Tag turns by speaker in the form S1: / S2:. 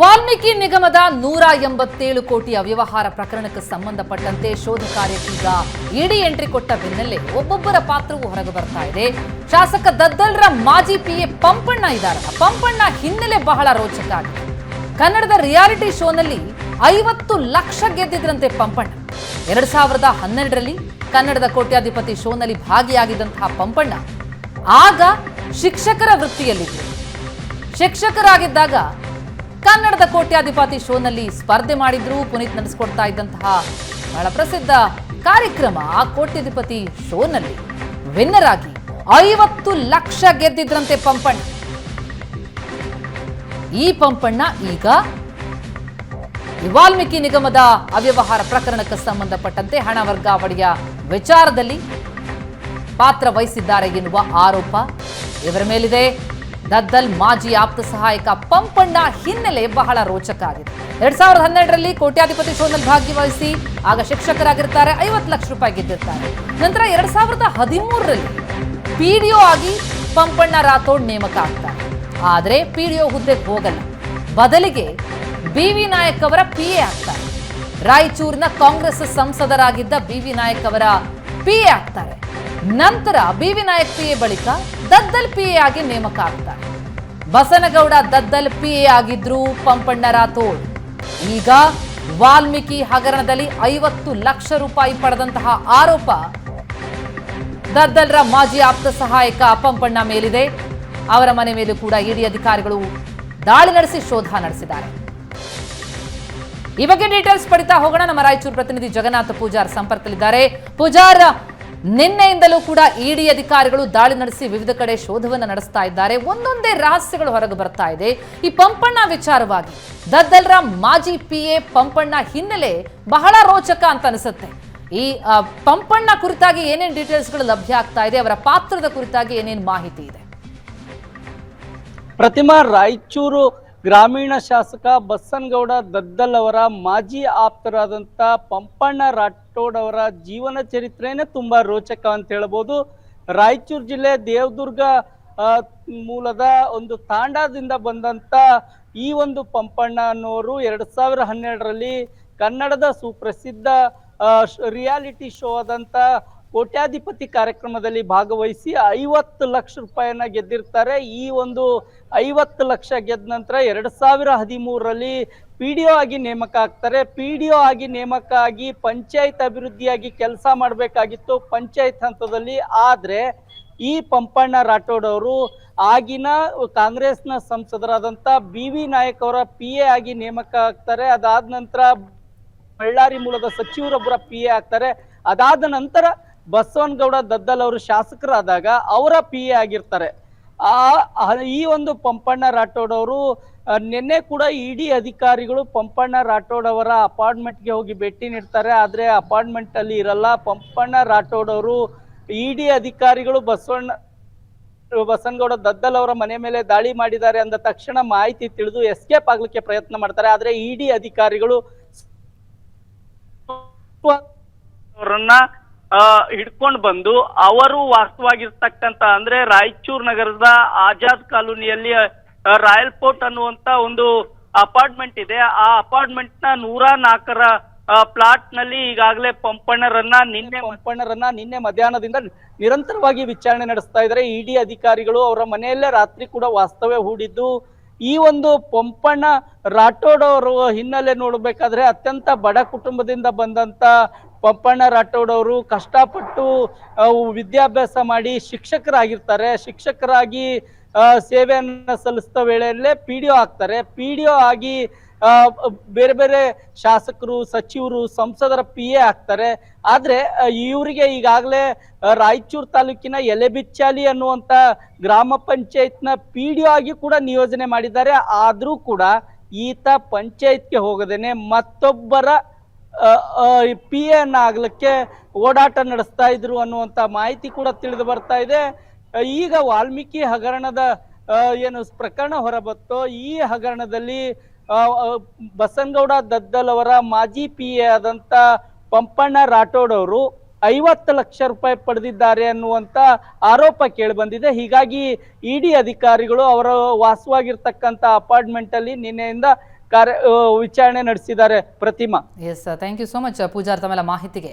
S1: ವಾಲ್ಮೀಕಿ ನಿಗಮದ ನೂರ ಎಂಬತ್ತೇಳು ಕೋಟಿ ಅವ್ಯವಹಾರ ಪ್ರಕರಣಕ್ಕೆ ಸಂಬಂಧಪಟ್ಟಂತೆ ಶೋಧ ಕಾರ್ಯಕ್ಕೀಗ ಇಡಿ ಎಂಟ್ರಿ ಕೊಟ್ಟ ಬೆನ್ನಲ್ಲೇ ಒಬ್ಬೊಬ್ಬರ ಪಾತ್ರವೂ ಹೊರಗೆ ಬರ್ತಾ ಇದೆ. ಶಾಸಕ ದದ್ದಲ್ರ ಮಾಜಿ ಪಿಎ ಪಂಪಣ್ಣ ಇದ್ದಾರೆ. ಪಂಪಣ್ಣ ಹಿನ್ನೆಲೆ ಬಹಳ ರೋಚಕ ಆಗಿದೆ ಕನ್ನಡದ ರಿಯಾಲಿಟಿ ಶೋನಲ್ಲಿ ಐವತ್ತು ಲಕ್ಷ ಗೆದ್ದಿದ್ರಂತೆ ಪಂಪಣ್ಣ. ಎರಡ್ ಸಾವಿರದ ಹನ್ನೆರಡರಲ್ಲಿ ಕನ್ನಡದ ಕೋಟ್ಯಾಧಿಪತಿ ಶೋನಲ್ಲಿ ಭಾಗಿಯಾಗಿದ್ದಂತಹ ಪಂಪಣ್ಣ ಆಗ ಶಿಕ್ಷಕರ ವೃತ್ತಿಯಲ್ಲಿದ್ದರು. ಶಿಕ್ಷಕರಾಗಿದ್ದಾಗ ಕನ್ನಡದ ಕೋಟ್ಯಾಧಿಪತಿ ಶೋನಲ್ಲಿ ಸ್ಪರ್ಧೆ ಮಾಡಿದ್ರು ಪುನೀತ್ ನಡೆಸಿಕೊಡ್ತಾ ಇದ್ದಂತಹ ಬಹಳ ಪ್ರಸಿದ್ಧ ಕಾರ್ಯಕ್ರಮ ಆ ಕೋಟ್ಯಾಧಿಪತಿ ಶೋನಲ್ಲಿ. ವಿನ್ನರ್ ಆಗಿ ಐವತ್ತು ಲಕ್ಷ ಗೆದ್ದಿದ್ರಂತೆ ಪಂಪಣ್ಣ. ಈ ಪಂಪಣ್ಣ ಈಗ ವಾಲ್ಮೀಕಿ ನಿಗಮದ ಅವ್ಯವಹಾರ ಪ್ರಕರಣಕ್ಕೆ ಸಂಬಂಧಪಟ್ಟಂತೆ ಹಣ ವರ್ಗಾವಣೆಯ ವಿಚಾರದಲ್ಲಿ ಪಾತ್ರ ವಹಿಸಿದ್ದಾರೆ ಎನ್ನುವ ಆರೋಪ ಇವರ ಮೇಲಿದೆ. ದದ್ದಲ್ ಮಾಜಿ ಆಪ್ತ ಸಹಾಯಕ ಪಂಪಣ್ಣ ಹಿನ್ನೆಲೆ ಬಹಳ ರೋಚಕ ಆಗಿದೆ. ಎರಡ್ ಸಾವಿರದ ಹನ್ನೆರಡರಲ್ಲಿ ಕೋಟ್ಯಾಧಿಪತಿ ಶೋನಲ್ಲಿ ಭಾಗವಹಿಸಿ ಆಗ ಶಿಕ್ಷಕರಾಗಿರ್ತಾರೆ, ಐವತ್ತು ಲಕ್ಷ ರೂಪಾಯಿ ಗೆದ್ದಿರ್ತಾರೆ. ನಂತರ ಎರಡ್ ಸಾವಿರದ ಹದಿಮೂರರಲ್ಲಿ ಪಿಡಿಒ ಆಗಿ ಪಂಪಣ್ಣ ರಾಥೋಡ್ ನೇಮಕ ಆಗ್ತಾರೆ. ಆದರೆ ಪಿಡಿಒ ಹುದ್ದೆಗೆ ಹೋಗಲ್ಲ. ಬದಲಿಗೆ ಬಿ ವಿ ನಾಯಕ್ ಅವರ ಪಿ ಎ ಆಗ್ತಾರೆ. ರಾಯಚೂರಿನ ಕಾಂಗ್ರೆಸ್ ಸಂಸದರಾಗಿದ್ದ ಬಿ ವಿ ನಾಯಕ್ ಅವರ ಪಿ ಎ ಆಗ್ತಾರೆ. ನಂತರ B V Nayak P A ಬಳಿಕ ದದ್ದಲ್ ಪಿ ಎ ಆಗಿ ನೇಮಕ ಆಗ್ತಾರೆ ಬಸನಗೌಡ ದದ್ದಲ್ ಪಿ ಎ ಆಗಿದ್ರು ಪಂಪಣ್ಣ ರಾಥೋಡ್ ಈಗ ವಾಲ್ಮೀಕಿ ಹಗರಣದಲ್ಲಿ ಐವತ್ತು ಲಕ್ಷ ರೂಪಾಯಿ ಪಡೆದಂತಹ ಆರೋಪ ದದ್ದಲ್ರ ಮಾಜಿ ಆಪ್ತ ಸಹಾಯಕ ಪಂಪಣ್ಣ ಮೇಲಿದೆ. ಅವರ ಮನೆ ಮೇಲೂ ಕೂಡ ಇಡಿ ಅಧಿಕಾರಿಗಳು ದಾಳಿ ನಡೆಸಿ ಶೋಧ ನಡೆಸಿದ್ದಾರೆ. ಈ ಬಗ್ಗೆ ಡೀಟೇಲ್ಸ್ ಪಡಿತಾ ಹೋಗೋಣ. ನಮ್ಮ ರಾಯಚೂರು ಪ್ರತಿನಿಧಿ ಜಗನ್ನಾಥ ಪೂಜಾರ್ ಸಂಪರ್ಕದಲ್ಲಿದ್ದಾರೆ. ಪೂಜಾರ್ ನಿನ್ನೆಯಿಂದಲೂ ಕೂಡ ಇಡಿ ಅಧಿಕಾರಿಗಳು ದಾಳಿ ನಡೆಸಿ ವಿವಿಧ ಕಡೆ ಶೋಧವನ್ನು ನಡೆಸ್ತಾ ಇದ್ದಾರೆ. ಒಂದೊಂದೇ ರಹಸ್ಯಗಳು ಹೊರಗೆ ಬರ್ತಾ ಇದೆ. ಈ ಪಂಪಣ್ಣ ವಿಚಾರವಾಗಿ ದದ್ದಲ್ರ ಮಾಜಿ ಪಿ ಎ ಪಂಪಣ್ಣ ಹಿನ್ನೆಲೆ ಬಹಳ ರೋಚಕ ಅಂತ ಅನಿಸುತ್ತೆ. ಈ ಪಂಪಣ್ಣ ಕುರಿತಾಗಿ ಏನೇನು ಡೀಟೇಲ್ಸ್ಗಳು ಲಭ್ಯ ಆಗ್ತಾ ಇದೆ, ಅವರ ಪಾತ್ರದ ಕುರಿತಾಗಿ ಏನೇನು ಮಾಹಿತಿ ಇದೆ?
S2: ಪ್ರತಿಮಾ ರಾಯಚೂರು ಗ್ರಾಮೀಣ ಶಾಸಕ ಬಸ್ಸನ್ಗೌಡ ದದ್ದಲ್ ಅವರ ಮಾಜಿ ಆಪ್ತರಾದಂಥ ಪಂಪಣ್ಣ ರಾಠೋಡ್ ಅವರ ಜೀವನ ಚರಿತ್ರೆನೇ ತುಂಬ ರೋಚಕ ಅಂತ ಹೇಳ್ಬೋದು. ರಾಯಚೂರು ಜಿಲ್ಲೆ ದೇವದುರ್ಗ ಮೂಲದ ಒಂದು ತಾಂಡಾದಿಂದ ಬಂದಂಥ ಈ ಒಂದು ಪಂಪಣ್ಣ ಅನ್ನೋರು ಎರಡು ಸಾವಿರ ಹನ್ನೆರಡರಲ್ಲಿ ಕನ್ನಡದ ಸುಪ್ರಸಿದ್ಧ ರಿಯಾಲಿಟಿ ಶೋ ಆದಂತ ಕೋಟ್ಯಾಧಿಪತಿ ಕಾರ್ಯಕ್ರಮದಲ್ಲಿ ಭಾಗವಹಿಸಿ ಐವತ್ತು ಲಕ್ಷ ರೂಪಾಯಿಯನ್ನ ಗೆದ್ದಿರ್ತಾರೆ. ಈ ಒಂದು ಐವತ್ತು ಲಕ್ಷ ಗೆದ್ದ ನಂತರ ಎರಡು ಸಾವಿರ ಹದಿಮೂರರಲ್ಲಿ ಪಿ ಡಿ ಒ ಆಗಿ ನೇಮಕ ಆಗ್ತಾರೆ. ಪಿ ಡಿ ಒ ಆಗಿ ನೇಮಕ ಆಗಿ ಪಂಚಾಯತ್ ಅಭಿವೃದ್ಧಿಯಾಗಿ ಕೆಲಸ ಮಾಡಬೇಕಾಗಿತ್ತು ಪಂಚಾಯತ್ ಹಂತದಲ್ಲಿ. ಆದರೆ ಈ ಪಂಪಣ್ಣ ರಾಠೋಡ್ ಅವರು ಆಗಿನ ಕಾಂಗ್ರೆಸ್ನ ಸಂಸದರಾದಂತ ಬಿ ವಿ ನಾಯಕ್ ಅವರ ಪಿ ಎ ಆಗಿ ನೇಮಕ ಆಗ್ತಾರೆ. ಅದಾದ ನಂತರ ಬಳ್ಳಾರಿ ಮೂಲದ ಸಚಿವರೊಬ್ಬರ ಪಿ ಎ ಆಗ್ತಾರೆ. ಅದಾದ ನಂತರ ಬಸವನಗೌಡ ದದ್ದಲ್ ಅವರು ಶಾಸಕರಾದಾಗ ಅವರ ಪಿ ಎ ಆಗಿರ್ತಾರೆ. ಆ ಈ ಒಂದು ಪಂಪಣ್ಣ ರಾಠೋಡ್ ಅವರು ನಿನ್ನೆ ಕೂಡ ಇಡಿ ಅಧಿಕಾರಿಗಳು ಪಂಪಣ್ಣ ರಾಠೋಡ್ ಅವರ ಅಪಾರ್ಟ್ಮೆಂಟ್ಗೆ ಹೋಗಿ ಭೇಟಿ ನೀಡ್ತಾರೆ. ಆದ್ರೆ ಅಪಾರ್ಟ್ಮೆಂಟ್ ಅಲ್ಲಿ ಇರಲ್ಲ. ಪಂಪಣ್ಣ ರಾಠೋಡ್ ಅವರು ಇಡಿ ಅಧಿಕಾರಿಗಳು ಬಸವಣ್ಣ, ಬಸವನಗೌಡ ದದ್ದಲ್ ಅವರ ಮನೆ ಮೇಲೆ ದಾಳಿ ಮಾಡಿದ್ದಾರೆ ಅಂದ ತಕ್ಷಣ ಮಾಹಿತಿ ತಿಳಿದು ಎಸ್ಕೇಪ್ ಆಗ್ಲಿಕ್ಕೆ ಪ್ರಯತ್ನ ಮಾಡ್ತಾರೆ. ಆದ್ರೆ ಇಡಿ ಅಧಿಕಾರಿಗಳು ಅವರನ್ನ ಹಿಡ್ಕೊಂಡು ಬಂದು ಅವರು ವಾಸ್ತವಾಗಿರ್ತಕ್ಕಂತ ಅಂದ್ರೆ ರಾಯಚೂರು ನಗರದ ಆಜಾದ್ ಕಾಲೋನಿಯಲ್ಲಿ ರಾಯಲ್ ಫೋರ್ಟ್ ಅನ್ನುವಂತ ಒಂದು ಅಪಾರ್ಟ್ಮೆಂಟ್ ಇದೆ. ಆ ಅಪಾರ್ಟ್ಮೆಂಟ್ನ ನೂರ ನಾಲ್ಕರ ಪ್ಲಾಟ್ನಲ್ಲಿ ಈಗಾಗಲೇ ಪಂಪಣ್ಣರನ್ನ ನಿನ್ನೆ ಪಂಪಣ್ಣರನ್ನ ನಿನ್ನೆ ಮಧ್ಯಾಹ್ನದಿಂದ ನಿರಂತರವಾಗಿ ವಿಚಾರಣೆ ನಡೆಸ್ತಾ ಇದ್ದಾರೆ. ಇಡಿ ಅಧಿಕಾರಿಗಳು ಅವರ ಮನೆಯಲ್ಲೇ ರಾತ್ರಿ ಕೂಡ ವಾಸ್ತವ್ಯ ಹೂಡಿದ್ದು ಈ ಒಂದು ಪಂಪಣ್ಣ ರಾಠೋಡ್ ಅವರು ಹಿನ್ನೆಲೆ ನೋಡ್ಬೇಕಾದ್ರೆ ಅತ್ಯಂತ ಬಡ ಕುಟುಂಬದಿಂದ ಬಂದಂತ ಪಂಪಣ್ಣ ರಾಠೋಡ್ ಅವರು ಕಷ್ಟಪಟ್ಟು ವಿದ್ಯಾಭ್ಯಾಸ ಮಾಡಿ ಶಿಕ್ಷಕರಾಗಿರ್ತಾರೆ. ಶಿಕ್ಷಕರಾಗಿ ಸೇವೆಯನ್ನ ಸಲ್ಲಿಸಿದ ವೇಳೆಯಲ್ಲೇ ಪಿ ಡಿ ಒ ಆಗ್ತಾರೆ. ಪಿ ಡಿ ಒ ಆಗಿ ಬೇರೆ ಬೇರೆ ಶಾಸಕರು, ಸಚಿವರು, ಸಂಸದರ ಪಿ ಎ ಆಗ್ತಾರೆ. ಆದರೆ ಇವರಿಗೆ ಈಗಾಗಲೇ ರಾಯಚೂರು ತಾಲೂಕಿನ ಎಲೆಬಿಚ್ಚಾಲಿ ಅನ್ನುವಂಥ ಗ್ರಾಮ ಪಂಚಾಯತ್ನ ಪಿ ಡಿ ಒ ಆಗಿ ಕೂಡ ನಿಯೋಜನೆ ಮಾಡಿದ್ದಾರೆ. ಆದರೂ ಕೂಡ ಈತ ಪಂಚಾಯತ್ಗೆ ಹೋಗದೇನೆ ಮತ್ತೊಬ್ಬರ ಪಿ ಎನ್ ಆಗ್ಲಿಕ್ಕೆ ಓಡಾಟ ನಡೆಸ್ತಾ ಇದ್ರು ಅನ್ನುವಂಥ ಮಾಹಿತಿ ಕೂಡ ತಿಳಿದು ಬರ್ತಾ ಇದೆ. ಈಗ ವಾಲ್ಮೀಕಿ ಹಗರಣದ ಏನು ಪ್ರಕರಣ ಹೊರಬತ್ತೋ, ಈ ಹಗರಣದಲ್ಲಿ ಬಸನಗೌಡ ದದ್ದಲ್ ಅವರ ಮಾಜಿ ಪಿ ಎ ಆದಂತ ಪಂಪಣ್ಣ ರಾಠೋಡ್ ಅವರು ಐವತ್ತು ಲಕ್ಷ ರೂಪಾಯಿ ಪಡೆದಿದ್ದಾರೆ ಅನ್ನುವಂತ ಆರೋಪ ಕೇಳಿಬಂದಿದೆ. ಬಂದಿದೆ ಇ ಇಡಿ ಅಧಿಕಾರಿಗಳು ಅವರ ವಾಸವಾಗಿರ್ತಕ್ಕಂಥ ಅಪಾರ್ಟ್ಮೆಂಟ್ ಅಲ್ಲಿ ನಿನ್ನೆಯಿಂದ ಕಾರ್ಯ ವಿಚಾರಣೆ ನಡೆಸಿದ್ದಾರೆ Pratima.
S1: Yes thank you so much Pujar, ತಮ್ಮೆಲ್ಲ ಮಾಹಿತಿಗೆ.